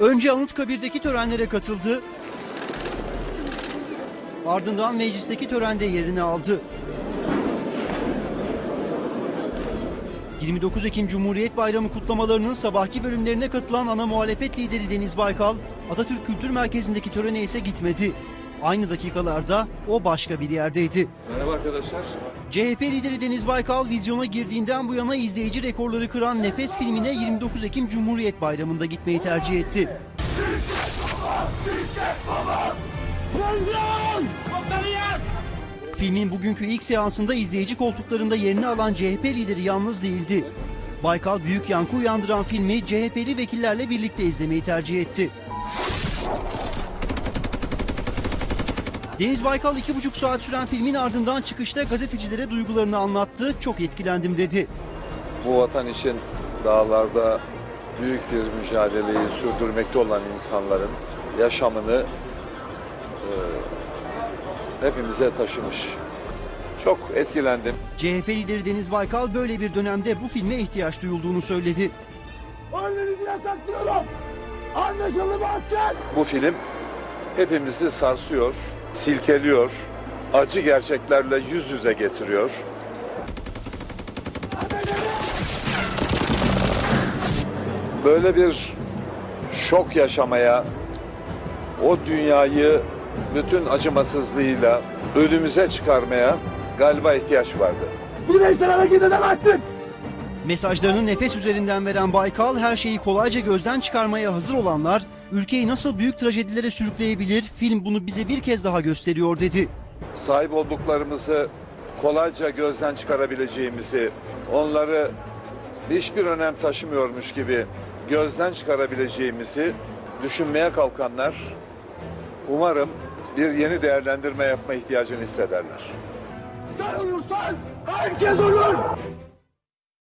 Önce Anıtkabir'deki törenlere katıldı. Ardından meclisteki törende yerini aldı. 29 Ekim Cumhuriyet Bayramı kutlamalarının sabahki bölümlerine katılan ana muhalefet lideri Deniz Baykal, Atatürk Kültür Merkezi'ndeki törene ise gitmedi. Aynı dakikalarda o başka bir yerdeydi. Merhaba arkadaşlar. CHP lideri Deniz Baykal vizyona girdiğinden bu yana izleyici rekorları kıran Nefes filmine 29 Ekim Cumhuriyet Bayramı'nda gitmeyi tercih etti. Filmin bugünkü ilk seansında izleyici koltuklarında yerini alan CHP lideri yalnız değildi. Baykal büyük yankı uyandıran filmi CHP'li vekillerle birlikte izlemeyi tercih etti. Deniz Baykal iki buçuk saat süren filmin ardından çıkışta gazetecilere duygularını anlattı. Çok etkilendim dedi. Bu vatan için dağlarda büyük bir mücadeleyi sürdürmekte olan insanların yaşamını e, hepimize taşımış. Çok etkilendim. CHP lideri Deniz Baykal böyle bir dönemde bu filme ihtiyaç duyulduğunu söyledi. Ölmenizi yasaklıyorum. Anlaşıldı mı asker? Bu film hepimizi sarsıyor, silkeliyor, acı gerçeklerle yüz yüze getiriyor. Böyle bir şok yaşamaya, o dünyayı bütün acımasızlığıyla önümüze çıkarmaya galiba ihtiyaç vardı. Bireysel hareket edemezsin. Mesajlarını nefes üzerinden veren Baykal her şeyi kolayca gözden çıkarmaya hazır olanlar ülkeyi nasıl büyük trajedilere sürükleyebilir film bunu bize bir kez daha gösteriyor dedi. sahip olduklarımızı kolayca gözden çıkarabileceğimizi, onları hiçbir önem taşımıyormuş gibi gözden çıkarabileceğimizi düşünmeye kalkanlar umarım bir yeni değerlendirme yapma ihtiyacını hissederler. Sen uyursan herkes uyur.